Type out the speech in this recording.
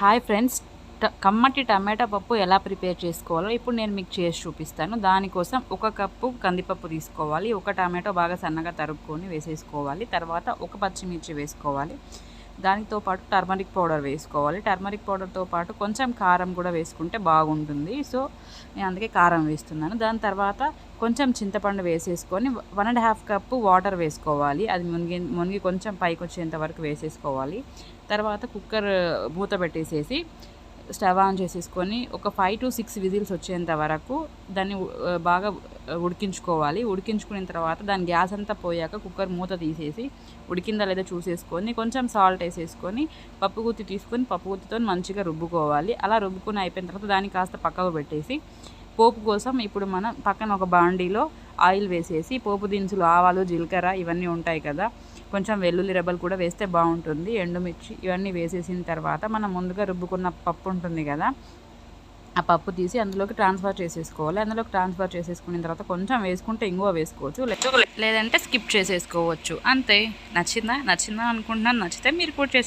Hi friends ట- కమ్మటి టమాటా పప్పు ఎలా ప్రిపేర్ చేసుకోవాలో ఇప్పుడు నేను మీకు చేసి చూపిస్తాను. దానికోసం ఒక కప్పు కందిపప్పు తీసుకోవాలి. ఒక టమాటో బాగా సన్నగా తరుక్కొని వేసేసుకోవాలి. తర్వాత ఒక పచ్చిమిర్చి వేసుకోవాలి. దానితో పాటు టర్మరిక్ పౌడర్ వేసుకోవాలి. టర్మరిక్ పౌడర్తో పాటు కొంచెం కారం కూడా వేసుకుంటే బాగుంటుంది. సో నేను అందుకే కారం వేస్తున్నాను. దాని తర్వాత కొంచెం చింతపండు వేసేసుకొని one and half cup water వేసుకోవాలి. అది మునిగి మునిగి కొంచెం పైకి వచ్చేంత వరకు వేసేసుకోవాలి. తర్వాత కుక్కర్ మూత పెట్టేసేసి స్టవ్ ఆన్ చేసేసుకొని ఒక ఫైవ్ టు సిక్స్ విజిల్స్ వచ్చేంత వరకు దాన్ని బాగా ఉడికించుకోవాలి. ఉడికించుకున్న తర్వాత దాని గ్యాస్ అంతా పోయాక కుక్కర్ మూత తీసేసి ఉడికిందా లేదా చూసేసుకొని కొంచెం సాల్ట్ వేసేసుకొని పప్పు గుత్తి తీసుకొని పప్పు గుత్తితో మంచిగా రుబ్బుకోవాలి. అలా రుబ్బుకొని అయిపోయిన తర్వాత దాన్ని కాస్త పక్కకు పెట్టేసి పోపు కోసం ఇప్పుడు మనం పక్కన ఒక బాండీలో ఆయిల్ వేసేసి పోపు దినుసులు ఆవాలు జీలకర్ర ఇవన్నీ ఉంటాయి కదా. కొంచెం వెల్లుల్లి రెబ్బలు కూడా వేస్తే బాగుంటుంది. ఎండుమిర్చి ఇవన్నీ వేసేసిన తర్వాత మనం ముందుగా రుబ్బుకున్న పప్పు ఉంటుంది కదా ఆ పప్పు తీసి అందులోకి ట్రాన్స్ఫర్ చేసేసుకోవాలి. అందులోకి ట్రాన్స్ఫర్ చేసేసుకున్న తర్వాత కొంచెం వేసుకుంటే ఇంగువ వేసుకోవచ్చు. లేదంటే స్కిప్ చేసేసుకోవచ్చు. అంతే. నచ్చిందా? నచ్చిందా అనుకుంటున్నాను. నచ్చితే మీరు కూడా చేసే